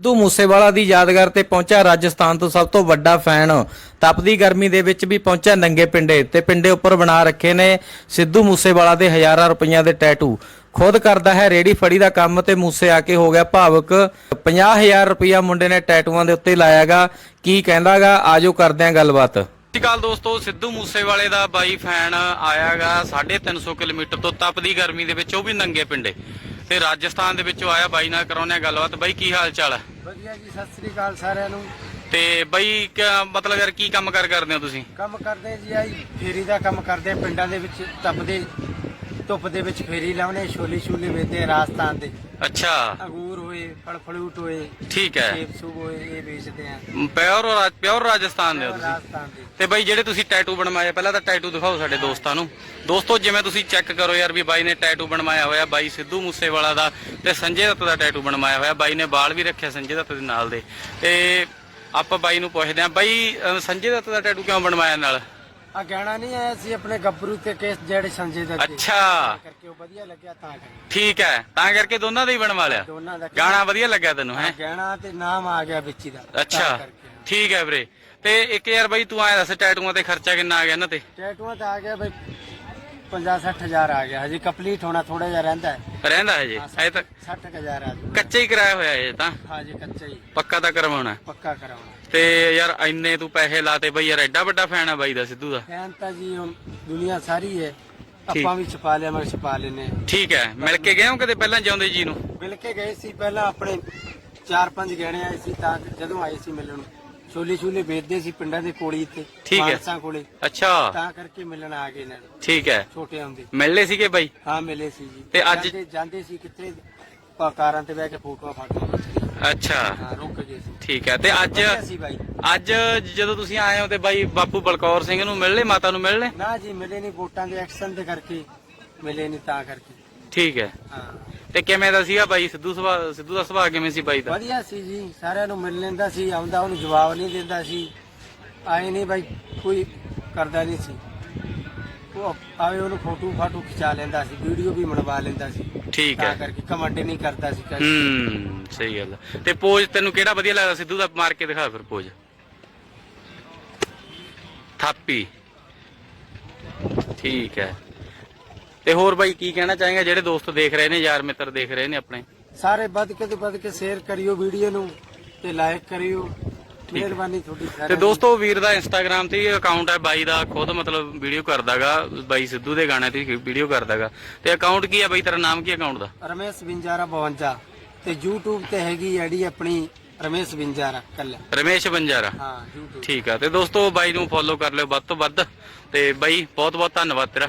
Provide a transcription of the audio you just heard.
ਸਿੱਧੂ ਮੂਸੇਵਾਲਾ ਦੀ ਯਾਦਗਾਰ ਤੇ ਪਹੁੰਚਿਆ ਰਾਜਸਥਾਨ ਤੋਂ ਸਭ ਤੋਂ ਵੱਡਾ ਫੈਨ। ਤਪਦੀ ਗਰਮੀ ਦੇ ਵਿੱਚ ਵੀ ਪਹੁੰਚਿਆ ਨੰਗੇ ਪਿੰਡੇ ਤੇ ਪਿੰਡੇ ਉੱਪਰ ਬਣਾ ਰੱਖੇ ਨੇ ਸਿੱਧੂ ਮੂਸੇਵਾਲਾ ਦੇ ਹਜ਼ਾਰਾਂ ਰੁਪਈਆਂ ਦੇ ਟੈਟੂ। ਖੁਦ ਕਰਦਾ ਹੈ ਰੇੜੀ ਫੜੀ ਦਾ ਕੰਮ ਤੇ ਮੂਸੇ ਆ ਕੇ ਹੋ ਗਿਆ ਭਾਵਕ। 50000 ਰੁਪਈਆ ਮੁੰਡੇ ਨੇ ਟੈਟੂਆਂ ਦੇ ਉੱਤੇ ਲਾਇਆਗਾ। ਕੀ ਕਹਿੰਦਾਗਾ? ਆਜੋ ਕਰਦੇ ਆਂ ਗੱਲਬਾਤ। ਸਤਿ ਸ਼੍ਰੀ ਅਕਾਲ ਦੋਸਤੋ, ਸਿੱਧੂ ਮੂਸੇਵਾਲੇ ਦਾ ਬਾਈ ਫੈਨ ਆਇਆਗਾ। 350 ਕਿਲੋਮੀਟਰ ਤੋਂ ਤਪਦੀ ਗਰਮੀ ਦੇ ਵਿੱਚ ਉਹ ਵੀ ਨੰਗੇ ਪਿੰਡੇ। ਤੇ ਰਾਜਸਥਾਨ ਦੇ ਵਿੱਚੋਂ ਆਇਆ ਬਾਈ ਨਾਲ ਕਰਾਉਣੇ ਗੱਲਬਾਤ। ਬਾਈ ਕੀ ਹਾਲ ਚਾਲ ਹੈ ਵਧੀਆ ਜੀ ਸਤਿ ਸ੍ਰੀ ਅਕਾਲ ਸਾਰਿਆਂ ਨੂੰ। ਤੇ ਬਾਈ ਕਿਆ- ਮਤਲਬ ਯਾਰ ਕੀ ਕੰਮ ਕਰ ਕਰਦੇ ਹੋ ਤੁਸੀਂ? ਕੰਮ ਕਰਦੇ ਜੀ ਆਈ ਫੇਰੀ ਦਾ ਕੰਮ ਕਰਦੇ ਪਿੰਡਾਂ ਦੇ ਵਿੱਚ ਤਪਦੇ। ਧੁੱਪ ਦੇ ਵਿੱਚ ਫੇਰੀ ਲਾਉਣੇ ਛੋਲੇ ਛੂਲੇ ਵੇਚਦੇ ਆ ਰਾਜਸਥਾਨ ਦੇ। ਅੱਛਾ। ਅੰਗੂਰ ਹੋਏ ਫਲ ਫਲੂਟ ਹੋਏ ਠੀਕ ਹੈ। ਸੇਬ ਸੂਬ ਹੋਏ ਇਹ ਵੇਚਦੇ ਆ। ਪਿਓਰ ਪਿਓਰ ਰਾਜਸਥਾਨ ਦੇ ਹੋ ਤੁਸੀਂ? ਰਾਜਸਥਾਨ ਦੇ। ਤੇ ਬਾਈ ਜਿਹੜੇ ਤੁਸੀਂ ਟੈਟੂ ਬਣਵਾਏ ਪਹਿਲਾਂ ਤਾਂ ਟੈਟੂ ਦਿਖਾਓ ਸਾਡੇ ਦੋਸਤਾਂ ਨੂੰ। ਦੋਸਤੋ ਜਿਵੇਂ ਤੁਸੀਂ ਚੈੱਕ ਕਰੋ ਯਾਰ ਵੀ ਬਾਈ ਨੇ ਟੈਟੂ ਬਣਵਾਇਆ ਹੋਇਆ ਬਾਈ ਸਿੱਧੂ ਮੂਸੇਵਾਲਾ ਦਾ ਤੇ ਸੰਜੇ ਦੱਤ ਦਾ ਟੈਟੂ ਬਣਵਾਇਆ ਹੋਇਆ। ਬਾਈ ਨੇ ਬਾਲ ਵੀ ਰੱਖਿਆ ਸੰਜੇ ਦੱਤ ਦੇ ਨਾਲ ਦੇ। ਤੇ ਆਪਾਂ ਬਾਈ ਨੂੰ ਪੁੱਛਦੇ ਆਂ ਬਾਈ ਸੰਜੇ ਦੱਤ ਦਾ ਟੈਟੂ ਕਿਉਂ ਬਣਵਾਇਆ ਨਾਲ? ਆ ਗਾਣਾ ਨਹੀਂ ਆਇਆ ਸੀ ਆਪਣੇ ਗੱਭਰੂ ਤੇ ਕੇਸ ਜਿਹੜੇ ਸੰਜੇ ਦਾ ਅੱਛਾ। ਕਰਕੇ ਉਹ ਵਧੀਆ ਲੱਗਿਆ ਤਾਂ ਕਰਕੇ। ਠੀਕ ਹੈ ਤਾਂ ਕਰਕੇ ਦੋਨਾਂ ਦਾ ਹੀ ਬਣਵਾ ਲਿਆ। ਦੋਨਾਂ ਦਾ ਗਾਣਾ ਵਧੀਆ ਲੱਗਿਆ ਤੈਨੂੰ ਹੈ ਗਾਣਾ ਤੇ ਨਾਮ ਆ ਗਿਆ ਵਿੱਚ ਹੀ ਦਾ। ਤਾਂ ਅੱਛਾ ਕਰਕੇ। ਠੀਕ ਹੈ ਵੀਰੇ। ਤੇ ਇੱਕ ਯਾਰ ਬਾਈ ਤੂੰ ਆਇਆ ਦੱਸ ਟੈਟੂਆਂ ਤੇ ਖਰਚਾ ਕਿੰਨਾ ਆ ਗਿਆ ਇਹਨਾਂ ਤੇ? ਟੈਟੂਆਂ ਤਾਂ ਆ ਗਿਆ ਬਈ 50 ਹਜ਼ਾਰ ਆ ਗਿਆ। ਹਜੇ ਕੰਪਲੀਟ ਹੋਣਾ ਥੋੜਾ ਜਿਹਾ ਰਹਿੰਦਾ ਹੈ। ਰਹਿੰਦਾ ਹੈ ਜੀ ਅਜੇ ਤੱਕ 60000 ਆ ਜੂ ਕੱਚਾ ਹੀ ਕਰਾਇਆ ਹੋਇਆ ਇਹ ਤਾਂ? ਹਾਂ ਜੀ ਕੱਚਾ ਹੀ। ਪੱਕਾ ਤਾਂ ਕਰਵਾਉਣਾ ਪੱਕਾ ਕਰਾਉਣਾ। ਤੇ ਯਾਰ ਇੰਨੇ ਤੂੰ ਪੈਸੇ ਲਾਤੇ ਬਈ ਯਾਰ ਐਡਾ ਵੱਡਾ ਫੈਨ ਆ ਬਾਈ ਦਾ ਸਿੱਧੂ ਦਾ। ਫੈਨ ਤਾਂ ਜੀ ਹੁਣ ਦੁਨੀਆ ਸਾਰੀ ਹੈ। ਆਪਾਂ ਵੀ ਛਪਾ ਲਿਆ ਮੈਂ ਛਪਾ ਲੈਨੇ ਠੀਕ ਹੈ ਮਿਲ ਕੇ ਗਏ ਹੋ ਕਦੇ ਪਹਿਲਾਂ ਜਿਉਂਦੇ ਜੀ ਨੂੰ? ਮਿਲ ਕੇ ਗਏ ਸੀ ਪਹਿਲਾਂ ਆਪਣੇ ਚਾਰ ਪੰਜ ਗਹਿਣੇ ਆਏ ਸੀ ਤਾਂ ਜਦੋਂ ਆਏ ਸੀ ਮਿਲਣ। ਛੋਲੇ ਛੋਲੇ ਵੇਚਦੇ ਸੀ ਪਿੰਡਾਂ ਦੇ ਕੋਲੀ ਤੇ ਠੀਕ ਹੈ। ਮਾਨਸਾਂ ਕੋਲੇ। ਅੱਛਾ। ਤਾਂ ਕਰਕੇ ਮਿਲਣ ਆ ਗਏ ਨੇ ਠੀਕ ਹੈ। ਛੋਟੇ ਹੁੰਦੇ। ਮਿਲਲੇ ਸੀਗੇ ਬਾਈ? ਹਾਂ ਮਿਲੇ ਸੀ ਜੀ। ਤੇ ਅੱਜ- ਜਾਂਦੇ ਸੀ ਕਿੱਥੇ? ਪਾ- ਕਾਰਾਂ ਤੇ ਬਹਿ ਕੇ ਫੋਟੋਆਂ ਖਿੱਚਦੇ ਅੱਛਾ। ਹਾਂ ਰੁਕ ਗਏ ਸੀ। ਠੀਕ ਹੈ ਤੇ ਅੱਜ ਵਧੀਆ ਸੀ ਬਾਈ। ਅੱਜ ਜਦੋਂ ਤੁਸੀਂ ਆਏ ਹੋ ਤੇ ਬਾਈ ਬਾਪੂ ਬਲਕੌਰ ਸਿੰਘ ਨੂੰ ਮਿਲਲੇ ਮਾਤਾ ਨੂੰ ਮਿਲਲੇ ਨਾ ਜੀ ਮਿਲੇ ਨਹੀਂ ਵੋਟਾਂ ਦੇ ਐਕਸ਼ਨ ਦੇ ਕਰਕੇ ਮਿਲੇ ਨਹੀਂ ਤਾਂ ਕਰਕੇ। ਠੀਕ ਹੈ। ਹਾਂ। ਤੇ ਕਿਵੇਂ ਦਾ ਸੀਗਾ ਬਾਈ? ਸਿੱਧੂ ਸੁਭਾਅ ਸਿੱਧੂ ਦਾ ਸੁਭਾਅ ਕਿਵੇਂ ਸੀ ਬਾਈ ਦਾ? ਵਧੀਆ ਸੀ ਜੀ ਸਾਰਿਆਂ ਨੂੰ ਮਿਲ ਲੈਂਦਾ ਸੀ ਆਉਂਦਾ ਉਹਨੂੰ ਜਵਾਬ ਨਹੀਂ ਦਿੰਦਾ ਸੀ। ਆਏ ਨਹੀਂ ਬਾਈ ਕੋਈ ਕਰਦਾ ਨਹੀਂ ਸੀ। ਉਹ ਆਵੇ ਉਹਨੂੰ ਫੋਟੋ ਫਾਟੋ ਖਿਚਾ ਲੈਂਦਾ ਸੀ ਵੀਡੀਓ ਵੀ ਬਣਵਾ ਲੈਂਦਾ ਸੀ। ਠੀਕ ਤਾਂ ਹੈ। ਕਰਕੇ ਕਮੈਂਟ ਨਹੀਂ ਕਰਦਾ ਸੀ ਕਦੇ। ਹੂੰ ਸਹੀ ਗੱਲ। ਤੇ ਪੋਜ ਤੈਨੂੰ ਕਿਹੜਾ ਵਧੀਆ ਲੱਗਦਾ? ਸਿੱਧੂ ਦਾ ਮਾਰ ਕੇ ਦਿਖਾ ਫਿਰ ਪੋਜ। ਥਾਪੀ। ਠੀਕ ਹੈ। ਤੇ ਹੋਰ ਬਾਈ ਕੀ ਕਹਿਣਾ ਚਾहेਗਾ ਜਿਹੜੇ ਦੋਸਤ ਦੇਖ ਰਹੇ ਨੇ ਯਾਰ ਮਿੱਤਰ ਦੇਖ ਰਹੇ ਨੇ ਆਪਣੇ? ਸਾਰੇ ਵੱਧ ਕੇ ਤੋਂ ਵੱਧ ਕੇ ਸ਼ੇਅਰ ਕਰਿਓ ਵੀਡੀਓ ਨੂੰ ਤੇ ਲਾਈਕ ਕਰਿਓ। ਮਿਹਰਬਾਨੀ ਤੁਹਾਡੀ ਤੇ। ਦੋਸਤੋ ਵੀਰ ਦਾ ਇੰਸਟਾਗ੍ਰam ਤੇ ਅਕਾਊਂਟ ਹੈ ਬਾਈ ਦਾ ਖੁਦ ਮਤਲਬ ਵੀਡੀਓ ਕਰਦਾਗਾ ਬਾਈ ਸਿੱਧੂ ਦੇ ਗਾਣੇ ਤੇ ਵੀਡੀਓ ਕਰਦਾਗਾ। ਤੇ ਅਕਾਊਂਟ ਕੀ ਹੈ ਬਾਈ ਤੇਰਾ ਨਾਮ ਕੀ ਅਕਾਊਂਟ ਦਾ? ਰਮੇਸ਼ ਬਿੰਜਾਰਾ 52 ਤੇ YouTube ਤੇ ਹੈਗੀ ਆਈਡੀ ਆਪਣੀ ਰਮੇਸ਼ ਬਿੰਜਾਰਾ ਕੱਲਾ। ਰਮੇਸ਼ ਬੰਜਾਰਾ ਹਾਂ YouTube ਠੀਕ ਆ ਤੇ ਦੋਸਤੋ ਬਾਈ ਨੂੰ ਫੋਲੋ ਕਰ ਲਿਓ ਵੱਧ ਤੋਂ ਵੱਧ। ਤੇ ਬਾਈ ਬਹੁਤ ਬਹੁਤ ਧੰਨਵਾਦ ਤੇਰਾ।